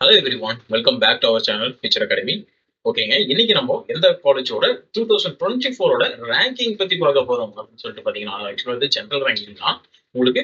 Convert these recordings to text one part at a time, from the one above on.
Hello everyone welcome back to our channel future academy ஓகேங்க இன்னைக்கு நம்ம எந்த காலேஜோட டூ தௌசண்ட் டுவெண்ட்டி ஃபோரோட ரேங்கிங் பத்தி பார்க்க போறோம் அப்படின்னு சொல்லிட்டு பாத்தீங்கன்னா ஆக்சுவலாக வந்து ஜென்ரல் ரேங்கிங் தான். உங்களுக்கு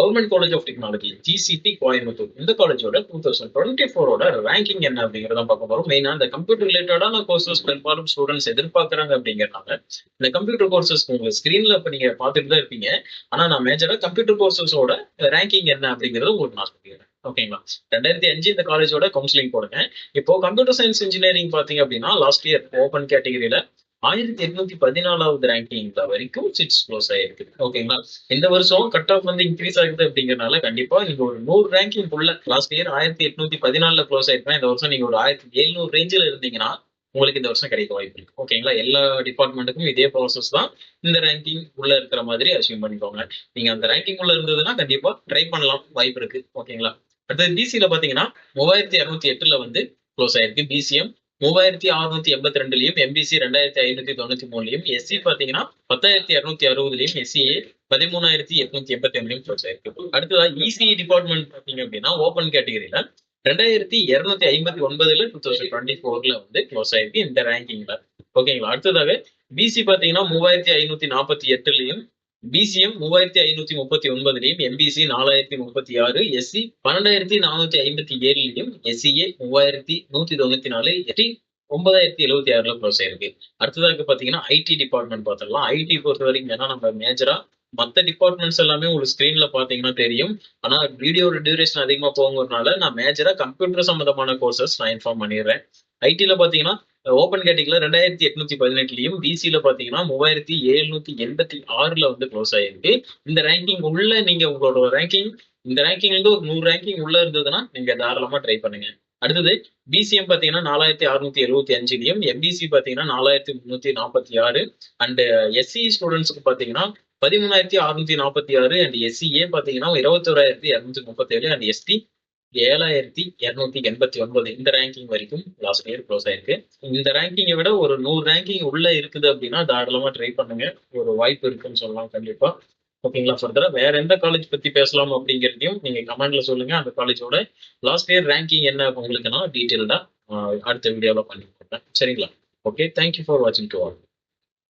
government college of technology GCT Coimbatore இந்த காலேஜோட டூ தௌசண்ட் டுவெண்ட்டி ஃபோரோட ரேங்கிங் என்ன அப்படிங்கிறத பார்க்க போறோம். மெயினா இந்த கம்ப்யூட்டர் ரிலேட்டடான கோர்சஸ் பெரும்பாலும் ஸ்டூடெண்ட்ஸ் எதிர்பார்க்கறாங்க அப்படிங்கறனால இந்த கம்ப்யூட்டர் கோர்சஸ் உங்க ஸ்கிரீன்ல இப்ப நீங்க பார்த்துட்டு தான் இருப்பீங்க. ஆனா நான் மேஜரா கம்ப்யூட்டர் கோர்சஸோட ரேங்கிங் என்ன அப்படிங்கறத உங்களுக்கு நான் சொல்லிடுறேன். ஓகேங்களா ரெண்டாயிரத்தி அஞ்சு இந்த காலேஜோட கவுன்சிலிங் போடுங்க. இப்போ கம்ப்யூட்டர் சயின்ஸ் இன்ஜினியரிங் பாத்தீங்க அப்படின்னா லாஸ்ட் இயர் ஓப்பன் கேட்டகரியில ஆயிரத்தி எட்நூத்தி பதினாலாவது ரேங்கிங்ல வரைக்கும் சிட்ஸ் க்ளோஸ் ஆயிருக்கு. ஓகேங்களா இந்த வருஷம் கட் ஆஃப் வந்து இன்க்ரீஸ் ஆகுது அப்படிங்கறனால கண்டிப்பா நீங்க ஒரு நூறு ரேங்கிங் உள்ள லாஸ்ட் இயர் ஆயிரத்தி எட்நூத்தி பதினாலுல க்ளோஸ் ஆயிருக்கா இந்த வருஷம் நீங்க ஒரு ஆயிரத்தி எழுநூறு ரேஞ்சில் இருந்தீங்கன்னா உங்களுக்கு இந்த வருஷம் கிடைக்க வாய்ப்பு இருக்கு. ஓகேங்களா எல்லா டிபார்ட்மெண்ட்டுக்கும் இதே ப்ராசஸ் தான் இந்த ரேங்கிங் உள்ள இருக்கிற மாதிரி அசியூம் பண்ணிக்கோங்க. நீங்க அந்த ரேங்கிங் உள்ள இருந்ததுன்னா கண்டிப்பா ட்ரை பண்ணலாம். வாய்ப்பு இருக்கு. ஓகேங்களா அடுத்தது பிசியில பாத்தீங்கன்னா மூவாயிரத்தி இரநூத்தி எட்டுல வந்து க்ளோஸ் ஆயிருக்கு. பிசிஎம் மூவாயிரத்தி அறுநூத்தி எண்பத்தி ரெண்டுலயும் எம்பிசி ரெண்டாயிரத்தி ஐநூத்தி தொண்ணூத்தி மூணுலயும் எஸ்சி பாத்தீங்கன்னா பத்தாயிரத்தி இரநூத்தி அறுபதுலயும் எஸ்சிஏ பதிமூணாயிரத்தி எட்நூத்தி எண்பத்தி ஒண்ணுலயும் க்ளோஸ் ஆயிருக்கு. அடுத்ததா இசி டிபார்ட்மெண்ட் பாத்தீங்க அப்படின்னா ஓப்பன் கேட்டகரியில ரெண்டாயிரத்தி இருநூத்தி ஐம்பத்தி ஒன்பதுல டூ தௌசண்ட் டுவெண்ட்டி ஃபோர்ல வந்து க்ளோஸ் ஆயிருக்கு இந்த ரேங்கிங்ல ஓகேங்களா அடுத்ததாக பிசி பாத்தீங்கன்னா மூவாயிரத்தி ஐநூத்தி நாற்பத்தி எட்டுலயும் பிசிஎம் மூவாயிரத்தி ஐநூத்தி முப்பத்தி ஒன்பதுலையும் எம்பிசி நாலாயிரத்தி முப்பத்தி ஆறு எஸ்சி பன்னெண்டாயிரத்தி நானூத்தி ஐம்பத்தி ஏழுலையும் எஸ்சிஏ மூவாயிரத்தி நூத்தி தொண்ணூத்தி நாலு எட்டி ஒன்பதாயிரத்தி எழுபத்தி ஆறுல க்ளோஸ் ஆயிருக்கு. அடுத்ததாக பாத்தீங்கன்னா ஐடி டிபார்ட்மெண்ட் பார்த்துடலாம். ஐடி பொறுத்த வரைக்கும் ஏன்னா நம்ம மேஜரா மற்ற டிபார்ட்மெண்ட்ஸ் எல்லாமே உங்களுக்கு ஸ்க்ரீன்ல பாத்தீங்கன்னா தெரியும். ஆனா வீடியோட டியூரேஷன் அதிகமா போகுங்கிறதுனால நான் மேஜரா கம்ப்யூட்டர் சம்பந்தமான கோர்சஸ் நான் இன்ஃபார்ம் பண்ணிடுறேன். ஐடில பாத்தீங்கன்னா ஓப்பன் கேட்டகிரில ரெண்டாயிரத்தி எட்நூத்தி பதினெட்டுலயும் பிசியில பாத்தீங்கன்னா மூவாயிரத்தி எழுநூத்தி எண்பத்தி ஆறுல வந்து க்ளோஸ் ஆயிருக்கு. இந்த ரேங்கிங் உள்ள நீங்க உங்களோட ரேங்கிங் இந்த ரேங்கிங் வந்து ஒரு நூறு ரேங்கிங் உள்ள இருந்ததுன்னா நீங்க தாராளமா ட்ரை பண்ணுங்க. அடுத்தது பிசிஎம் பாத்தீங்கன்னா நாலாயிரத்தி அறுநூத்தி எழுபத்தி அஞ்சுலயும் எம்பிசி பாத்தீங்கன்னா நாலாயிரத்தி முன்னூத்தி நாற்பத்தி ஆறு. அண்ட் எஸ்சி ஸ்டூடெண்ட்ஸ்க்கு பாத்தீங்கன்னா பதிமூணாயிரத்தி அறுநூத்தி நாற்பத்தி ஆறு. அண்ட் எஸ்சிஏ பாத்தீங்கன்னா இருபத்தோராயிரத்தி இரநூத்தி முப்பத்தி ஏழு அண்ட் எஸ்டி ஏழாயிரத்தி இரநூத்தி எண்பத்தி ஒன்பது இந்த ரேங்கிங் வரைக்கும் லாஸ்ட் இயர் க்ளோஸ் ஆயிருக்கு. இந்த ரேங்கிங்கை விட ஒரு நூறு ரேங்கிங் உள்ள இருக்குது அப்படின்னா தாராளமா ட்ரை பண்ணுங்க. ஒரு வாய்ப்பு இருக்குன்னு சொல்லலாம் கண்டிப்பா. ஓகேங்களா ஃபர்தரா வேற எந்த காலேஜ் பத்தி பேசலாம் அப்படிங்கிறதையும் நீங்க கமெண்ட்ல சொல்லுங்க. அந்த காலேஜோட லாஸ்ட் இயர் ரேங்கிங் என்ன உங்களுக்குன்னா டீட்டெயில்டா அடுத்த வீடியோல பண்ணி கொடுத்தேன் சரிங்களா? ஓகே தேங்க்யூ ஃபார் வாட்சிங் டு ஆல்